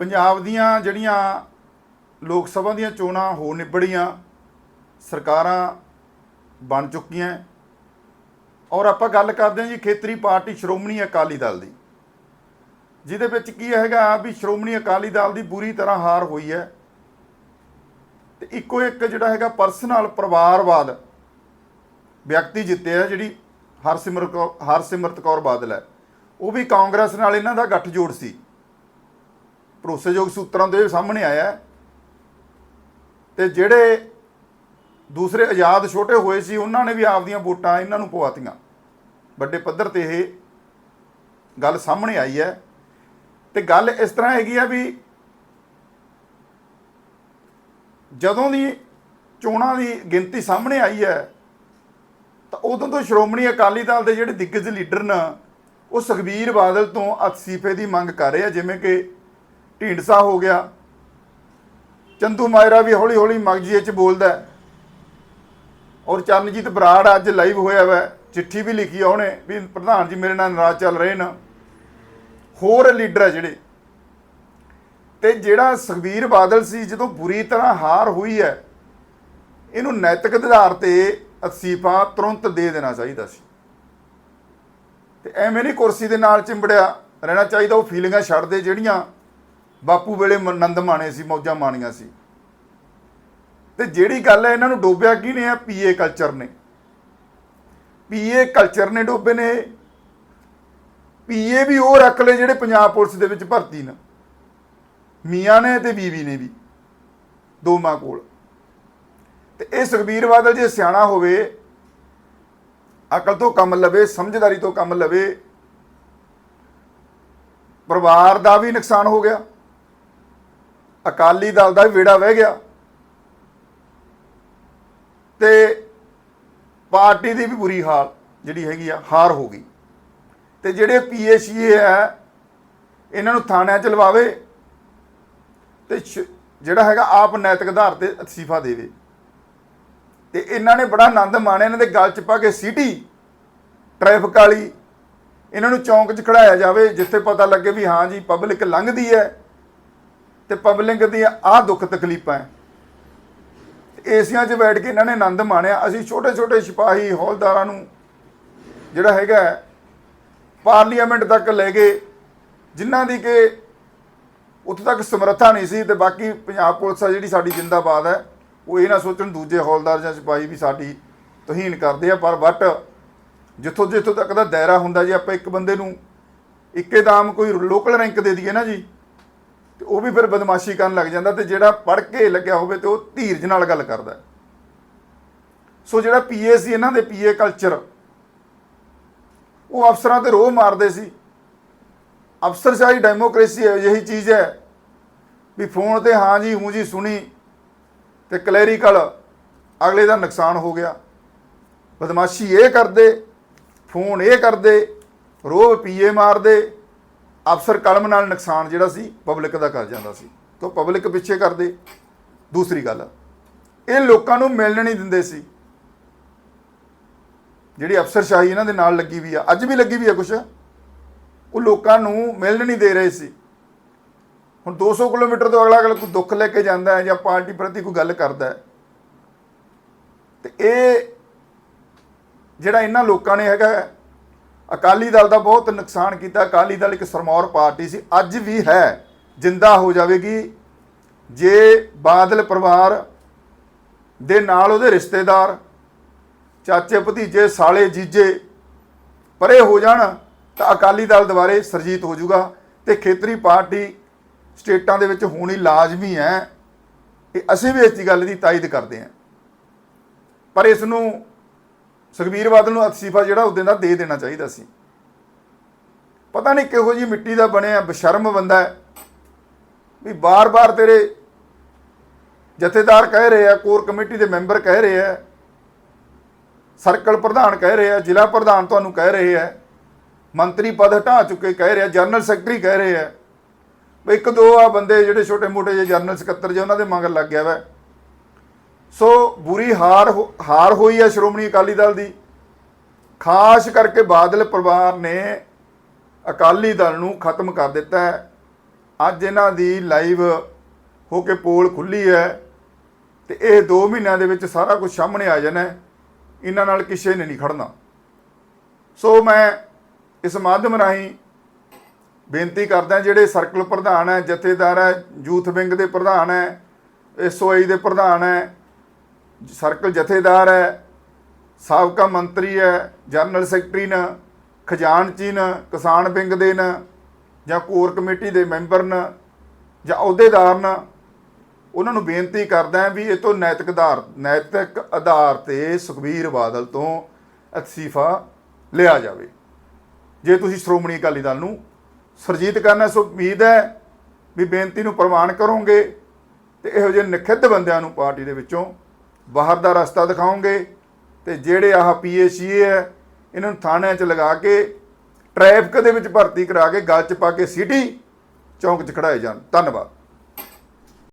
ਪੰਜਾਬ ਦੀਆਂ ਜਿਹੜੀਆਂ ਲੋਕ ਸਭਾ ਦੀਆਂ ਚੋਣਾਂ ਹੋ ਨਿਬੜੀਆਂ ਸਰਕਾਰਾਂ ਬਣ ਚੁੱਕੀਆਂ ਔਰ ਆਪਾਂ ਗੱਲ ਕਰਦੇ ਹਾਂ ਜੀ ਖੇਤਰੀ ਪਾਰਟੀ ਸ਼੍ਰੋਮਣੀ ਅਕਾਲੀ ਦਲ ਦੀ, ਜਿਹਦੇ ਵਿੱਚ ਕੀ ਹੈਗਾ ਵੀ ਸ਼੍ਰੋਮਣੀ ਅਕਾਲੀ ਦਲ ਦੀ ਬੁਰੀ ਤਰ੍ਹਾਂ ਹਾਰ ਹੋਈ ਹੈ। ਤੇ ਇੱਕੋ ਇੱਕ ਜਿਹੜਾ ਹੈਗਾ ਪਰਸਨਲ ਪਰਿਵਾਰਵਾਦ ਵਿਅਕਤੀ ਜਿੱਤਿਆ ਜਿਹੜੀ ਹਰਸਿਮਰਤ ਕੌਰ ਹਰਸਿਮਰਤ ਕੌਰ ਬਾਦਲ ਹੈ। ਉਹ ਵੀ ਕਾਂਗਰਸ ਨਾਲ ਇਹਨਾਂ ਦਾ ਗੱਠਜੋੜ ਸੀ। ਭਰੋਸੇਯੋਗ ਸੂਤਰਾਂ ਤੋਂ ਇਹ ਸਾਹਮਣੇ ਆਇਆ ਹੈ। ਤੇ ਜਿਹੜੇ ਦੂਸਰੇ ਆਜ਼ਾਦ ਛੋਟੇ ਹੋਏ ਸੀ, ਉਹਨਾਂ ਨੇ ਵੀ ਆਪਦੀਆਂ ਵੋਟਾਂ ਇਹਨਾਂ ਨੂੰ ਪਵਾਤੀਆਂ ਵੱਡੇ ਪੱਧਰ ਤੇ ਇਹ ਗੱਲ ਸਾਹਮਣੇ ਆਈ ਹੈ ਤੇ ਗੱਲ ਇਸ ਤਰ੍ਹਾਂ ਹੈਗੀ ਆ ਵੀ ਜਦੋਂ ਦੀ ਚੋਣਾਂ ਦੀ ਗਿਣਤੀ ਸਾਹਮਣੇ ਆਈ ਹੈ, ਤਾਂ ਉਦੋਂ ਤੋਂ ਸ਼੍ਰੋਮਣੀ ਅਕਾਲੀ ਦਲ ਦੇ ਜਿਹੜੇ ਦਿੱਗਜ ਲੀਡਰ ਨੇ, ਉਹ ਸੁਖਬੀਰ ਬਾਦਲ ਤੋਂ ਅਸਤੀਫੇ ਦੀ ਮੰਗ ਕਰ ਰਹੇ ਆ, ਜਿਵੇਂ ਕਿ ਢੀਂਡਸਾ ਹੋ ਗਿਆ। ਚੰਦੂ ਮਾਇਰਾ ਵੀ ਹੌਲੀ ਹੌਲੀ ਮਗਜੀਏ ਚ ਬੋਲਦਾ ਹੈ। ਔਰ ਚਰਨਜੀਤ ਬਰਾੜ ਅੱਜ ਲਾਈਵ ਹੋਇਆ ਵਾ। ਚਿੱਠੀ ਵੀ ਲਿਖੀ ਆ ਉਹਨੇ ਵੀ ਪ੍ਰਧਾਨ ਜੀ ਮੇਰੇ ਨਾਲ ਨਾਰਾਜ਼ ਚੱਲ ਰਹੇ ਨੇ। ਹੋਰ ਲੀਡਰ ਆ ਜਿਹੜੇ। ਤੇ ਜਿਹੜਾ ਸੁਖਬੀਰ ਬਾਦਲ ਸੀ, ਜਦੋਂ ਬੁਰੀ ਤਰ੍ਹਾਂ ਹਾਰ ਹੋਈ ਹੈ, ਇਹਨੂੰ ਨੈਤਿਕ ਆਧਾਰ ਤੇ ਅਸਤੀਫਾ ਤੁਰੰਤ ਦੇ ਦੇਣਾ ਚਾਹੀਦਾ ਸੀ। ਤੇ ਐਵੇਂ ਨਹੀਂ ਕੁਰਸੀ ਦੇ ਨਾਲ ਚਿੰਬੜਿਆ। ਰਹਿਣਾ ਚਾਹੀਦਾ, ਉਹ ਫੀਲਿੰਗਾਂ ਛੱਡ ਦੇ ਜਿਹੜੀਆਂ ਬਾਪੂ ਵੇਲੇ ਮ- ਆਨੰਦ ਮਾਣੇ ਸੀ, ਮੌਜਾਂ ਮਾਣੀਆਂ ਸੀ। ਤੇ ਜਿਹੜੀ ਗੱਲ ਹੈ, ਇਹਨਾਂ ਨੂੰ ਡੋਬਿਆ ਕਿਹਨੇ ਆ? ਪੀਏ ਕਲਚਰ ਨੇ। ਪੀਏ ਕਲਚਰ ਨੇ ਡੋਬੇ ਨੇ। ਪੀਏ ਵੀ ਉਹ ਰੱਖ ਲਏ ਜਿਹੜੇ ਪੰਜਾਬ ਪੁਲਿਸ ਦੇ ਵਿੱਚ ਭਰਤੀ ਨੇ। ਮੀਆਂ ਨੇ ਤੇ ਬੀਵੀ ਨੇ ਵੀ ਦੋ ਮਾਂ ਕੋਲ। ਤੇ ਇਹ ਸੁਖਬੀਰ ਬਾਦਲ ਜੇ ਸਿਆਣਾ ਹੋਵੇ, ਅਕਲ ਤੋਂ ਕੰਮ ਲਵੇ, ਸਮਝਦਾਰੀ ਤੋਂ ਕੰਮ ਲਵੇ, ਪਰਿਵਾਰ ਦਾ ਵੀ ਨੁਕਸਾਨ ਹੋ ਗਿਆ। ਅਕਾਲੀ ਦਲ ਦਾ ਵੀ ਵੇੜਾ ਵਹਿ ਗਿਆ। ਤੇ ਪਾਰਟੀ ਦੀ ਵੀ ਬੁਰੀ ਹਾਲ ਜਿਹੜੀ ਹੈਗੀ ਆ, ਹਾਰ ਹੋ ਗਈ। ਤੇ ਜਿਹੜੇ ਪੀਏਸੀਏ ਆ, ਇਹਨਾਂ ਨੂੰ ਥਾਣਿਆਂ ਚ ਲਵਾਵੇ ਤੇ ਜਿਹੜਾ ਹੈਗਾ ਆਪ ਨੈਤਿਕ ਆਧਾਰ ਤੇ ਅਸਤੀਫਾ ਦੇਵੇ। ਤੇ ਇਹਨਾਂ ਨੇ ਬੜਾ ਆਨੰਦ ਮਾਣਿਆ, ਇਹਨਾਂ ਦੇ ਗਲ ਚ ਪਾ ਕੇ ਸਿਟੀ, ਟ੍ਰੈਫਿਕ ਵਾਲੀ, ਇਹਨਾਂ ਨੂੰ ਚੌਂਕ 'ਚ ਖੜਾਇਆ ਜਾਵੇ, ਜਿੱਥੇ ਪਤਾ ਲੱਗੇ ਵੀ ਹਾਂ ਜੀ, ਪਬਲਿਕ ਲੰਘਦੀ ਹੈ। ਤੇ ਪਬਲਿਕ ਦੀਆਂ ਆਹ ਦੁੱਖ ਤਕਲੀਫਾਂ ਹੈ। ਏਸੀਆਂ 'ਚ ਬੈਠ ਕੇ ਇਹਨਾਂ ਨੇ ਆਨੰਦ ਮਾਣਿਆ। ਅਸੀਂ ਛੋਟੇ ਛੋਟੇ ਸਿਪਾਹੀ ਹੌਲਦਾਰਾਂ ਨੂੰ ਜਿਹੜਾ ਹੈਗਾ ਹੈ, ਪਾਰਲੀਮੈਂਟ ਤੱਕ ਲੈ ਗਏ ਜਿਨ੍ਹਾਂ ਦੀ ਕਿ ਉੱਥੇ ਤੱਕ ਸਮਰੱਥਾ ਨਹੀਂ ਸੀ ਤੇ ਬਾਕੀ ਪੰਜਾਬ ਪੁਲਿਸ ਆ ਜਿਹੜੀ ਸਾਡੀ ਜਿੰਦਾਬਾਦ ਹੈ ਉਹ ਇਹ ਨਾ ਸੋਚਣ ਦੂਜੇ ਹੌਲਦਾਰ ਜਾਂ ਸਿਪਾਹੀ ਵੀ ਸਾਡੀ ਤੋਹੀਨ ਕਰਦੇ ਆ ਪਰ ਬਟ ਜਿੱਥੋਂ ਜਿੱਥੋਂ ਤੱਕ ਦਾ ਦਾਇਰਾ ਹੁੰਦਾ ਜੇ ਆਪਾਂ ਇੱਕ ਬੰਦੇ ਨੂੰ ਇੱਕੇ ਇੱਕੇਦਾਮ ਕੋਈ ਲੋਕਲ ਰੈਂਕ ਦੇ ਦਈਏ ਨਾ ਜੀ ਤੇ ਉਹ ਵੀ ਫਿਰ ਬਦਮਾਸ਼ੀ ਕਰਨ ਲੱਗ ਜਾਂਦਾ ਤੇ ਜਿਹੜਾ ਪੜ੍ਹ ਕੇ ਲੱਗਿਆ ਹੋਵੇ ਤੇ ਉਹ ਧੀਰਜ ਨਾਲ ਗੱਲ ਕਰਦਾ ਸੋ ਜਿਹੜਾ ਪੀਏ ਸੀ, ਇਹਨਾਂ ਦੇ ਪੀਏ ਕਲਚਰ ਉਹ ਅਫਸਰਾਂ ਤੇ ਰੋਹ ਮਾਰਦੇ ਸੀ। ਅਫਸਰਸ਼ਾਹੀ ਡੈਮੋਕ੍ਰੇਸੀ ਇਹੀ ਚੀਜ਼ ਹੈ ਵੀ ਫੋਨ ਤੇ ਹਾਂ ਜੀ, ਹੂੰ ਜੀ ਸੁਣੀ ਤੇ ਕਲੈਰੀਕਲ ਅਗਲੇ ਦਾ ਨੁਕਸਾਨ ਹੋ ਗਿਆ। ਬਦਮਾਸ਼ੀ ਇਹ ਕਰਦੇ, ਫੋਨ ਇਹ ਕਰਦੇ, ਰੋਹ ਪੀਏ ਮਾਰਦੇ। ਅਫਸਰ ਕਲਮ ਨਾਲ ਨੁਕਸਾਨ ਜਿਹੜਾ ਸੀ ਪਬਲਿਕ ਦਾ ਕਰ ਜਾਂਦਾ ਸੀ। ਤੋਂ ਪਬਲਿਕ ਪਿੱਛੇ ਕਰਦੇ। ਦੂਸਰੀ ਗੱਲ ਇਹ ਲੋਕਾਂ ਨੂੰ ਮਿਲਣ ਨਹੀਂ ਦਿੰਦੇ ਸੀ। ਜਿਹੜੀ ਅਫਸਰਸ਼ਾਹੀ ਇਹਨਾਂ ਦੇ ਨਾਲ ਲੱਗੀ ਵੀ ਆ ਅੱਜ ਵੀ ਲੱਗੀ ਵੀ ਆ ਕੁਛ। ਉਹ ਲੋਕਾਂ ਨੂੰ ਮਿਲਣ ਨਹੀਂ ਦੇ ਰਹੇ ਸੀ। ਹੁਣ 200 ਕਿਲੋਮੀਟਰ ਤੋਂ ਅਗਲਾ ਅਗਲਾ ਕੋਈ ਦੁੱਖ ਲੈ ਕੇ ਜਾਂਦਾ ਹੈ ਜਾਂ ਪਾਰਟੀ ਪ੍ਰਤੀ ਕੋਈ ਗੱਲ ਕਰਦਾ ਹੈ। ਤੇ ਇਹ ਜਿਹੜਾ ਇਹਨਾਂ ਲੋਕਾਂ ਨੇ ਹੈਗਾ ਹੈ, ਅਕਾਲੀ ਦਲ ਦਾ ਬਹੁਤ ਨੁਕਸਾਨ ਕੀਤਾ। ਅਕਾਲੀ ਦਲ ਇੱਕ ਸਰਮੌਰ ਪਾਰਟੀ ਸੀ। ਅੱਜ ਵੀ ਹੈ। ਜਿੰਦਾ ਹੋ ਜਾਵੇਗੀ। ਜੇ ਬਾਦਲ ਪਰਿਵਾਰ ਦੇ ਨਾਲ ਉਹਦੇ ਰਿਸ਼ਤੇਦਾਰ, ਚਾਚੇ, ਭਤੀਜੇ, ਸਾਲੇ, ਜੀਜੇ ਪਰੇ ਹੋ ਜਾਣ, ਤਾਂ ਅਕਾਲੀ ਦਲ ਦੁਬਾਰੇ ਸਰਜੀਤ ਹੋ ਜਾਊਗਾ ਤੇ ਖੇਤਰੀ ਪਾਰਟੀ ਸਟੇਟਾਂ ਦੇ ਵਿੱਚ ਹੋਣੀ ਲਾਜ਼ਮੀ ਹੈ ਇਹ ਅਸੀਂ ਵੀ ਇਸ ਗੱਲ ਦੀ ਤਾਇਦ ਕਰਦੇ ਹਾਂ। ਪਰ ਇਸ ਨੂੰ ਸੁਖਬੀਰ ਬਾਦਲ ਨੂੰ ਅਸਤੀਫਾ ਜਿਹੜਾ ਉਹਦੇ ਦਾ ਦੇ ਦੇਣਾ ਚਾਹੀਦਾ ਸੀ। ਪਤਾ ਨਹੀਂ ਕਿਹੋ ਜੀ ਮਿੱਟੀ ਦਾ ਬਣਿਆ, ਬਸ਼ਰਮ ਬੰਦਾ ਹੈ। ਵੀ ਬਾਰ-ਬਾਰ ਤੇਰੇ ਜਥੇਦਾਰ ਕਹਿ ਰਹੇ ਆ, ਕੋਰ ਕਮੇਟੀ ਦੇ ਮੈਂਬਰ ਕਹਿ ਰਹੇ ਆ, ਸਰਕਲ ਪ੍ਰਧਾਨ ਕਹਿ ਰਹੇ ਆ, ਜ਼ਿਲ੍ਹਾ ਪ੍ਰਧਾਨ ਤੁਹਾਨੂੰ ਕਹਿ ਰਹੇ ਆ, ਮੰਤਰੀ ਪਦ ਹਟਾ ਚੁੱਕੇ ਕਹਿ ਰਹੇ ਆ, ਜਨਰਲ ਸੈਕਟਰੀ ਕਹਿ ਰਹੇ ਆ। ਵੀ ਇੱਕ ਦੋ ਆ ਬੰਦੇ ਜਿਹੜੇ ਛੋਟੇ ਮੋਟੇ ਜਿਹੇ ਜਨਰਲ ਸਕੱਤਰ ਜੇ ਉਹਨਾਂ ਦੇ ਮਗਰ ਲੱਗ ਗਿਆ ਵਾ। ਸੋ ਬੁਰੀ ਹਾਰ ਹੋ- ਹਾਰ ਹੋਈ ਹੈ ਸ਼੍ਰੋਮਣੀ ਅਕਾਲੀ ਦਲ ਦੀ। ਖਾਸ ਕਰਕੇ ਬਾਦਲ ਪਰਿਵਾਰ ਨੇ ਅਕਾਲੀ ਦਲ ਨੂੰ ਖਤਮ ਕਰ ਦਿੱਤਾ ਹੈ। ਅੱਜ ਇਹਨਾਂ ਦੀ ਲਾਈਵ ਹੋ ਕੇ ਪੋਲ ਖੁੱਲੀ ਹੈ ਤੇ ਇਹ 2 ਮਹੀਨਿਆਂ ਦੇ ਵਿੱਚ ਸਾਰਾ ਕੁਝ ਸਾਹਮਣੇ ਆ ਜਾਣਾ ਇਹਨਾਂ ਨਾਲ ਕਿਸੇ ਨੇ ਨਹੀਂ ਖੜਨਾ। ਸੋ ਮੈਂ ਇਸ ਮਾਧਿਅਮ ਰਾਹੀਂ ਬੇਨਤੀ ਕਰਦਾ ਜਿਹੜੇ ਸਰਕਲ ਪ੍ਰਧਾਨ ਹੈ, ਜਥੇਦਾਰ ਹੈ, ਯੂਥ ਵਿੰਗ ਦੇ ਪ੍ਰਧਾਨ ਹੈ ਐਸਓਆਈ ਦੇ ਪ੍ਰਧਾਨ ਹੈ ਸਰਕਲ ਜਥੇਦਾਰ ਹੈ, ਸਾਬਕਾ ਮੰਤਰੀ ਹੈ, ਜਨਰਲ ਸੈਕਟਰੀ ਨੇ ਖਜ਼ਾਨਚੀ ਨੇ, ਕਿਸਾਨ ਵਿੰਗ ਦੇ ਨੇ, ਜਾਂ ਕੋਰ ਕਮੇਟੀ ਦੇ ਮੈਂਬਰ ਨੇ, ਜਾਂ ਅਹੁਦੇਦਾਰ ਨੇ, ਉਹਨਾਂ ਨੂੰ ਬੇਨਤੀ ਕਰਦਾ ਵੀ ਇਹ ਤੋਂ ਨੈਤਿਕ ਆਧਾਰ ਨੈਤਿਕ ਆਧਾਰ ਤੇ ਸੁਖਬੀਰ ਬਾਦਲ ਤੋਂ ਅਸਤੀਫਾ ਲਿਆ ਜਾਵੇ। ਜੇ ਤੁਸੀਂ ਸ਼੍ਰੋਮਣੀ ਅਕਾਲੀ ਦਲ ਨੂੰ ਸਰਜੀਤ ਕਰਨਾ, ਸੋ ਉਮੀਦ ਹੈ ਵੀ ਬੇਨਤੀ ਨੂੰ ਪ੍ਰਵਾਨ ਕਰੋਗੇ ਤੇ ਇਹੋ ਜਿਹੇ ਨਖਿੱਧ ਬੰਦਿਆਂ ਨੂੰ ਪਾਰਟੀ ਦੇ ਵਿੱਚੋਂ ਬਾਹਰ ਦਾ ਰਸਤਾ ਦਿਖਾਓਗੇ ਤੇ ਜਿਹੜੇ ਆਹ ਪੀਏਸੀਏ ਹੈ, ਇਹਨਾਂ ਨੂੰ ਥਾਣਿਆਂ 'ਚ ਲਗਾ ਕੇ, ਟ੍ਰੈਫਿਕ ਦੇ ਵਿੱਚ ਭਰਤੀ ਕਰਾ ਕੇ, ਗਲ 'ਚ ਪਾ ਕੇ ਸਿਟੀ ਚੌਂਕ 'ਚ ਖੜਾਏ ਜਾਣ। ਧੰਨਵਾਦ।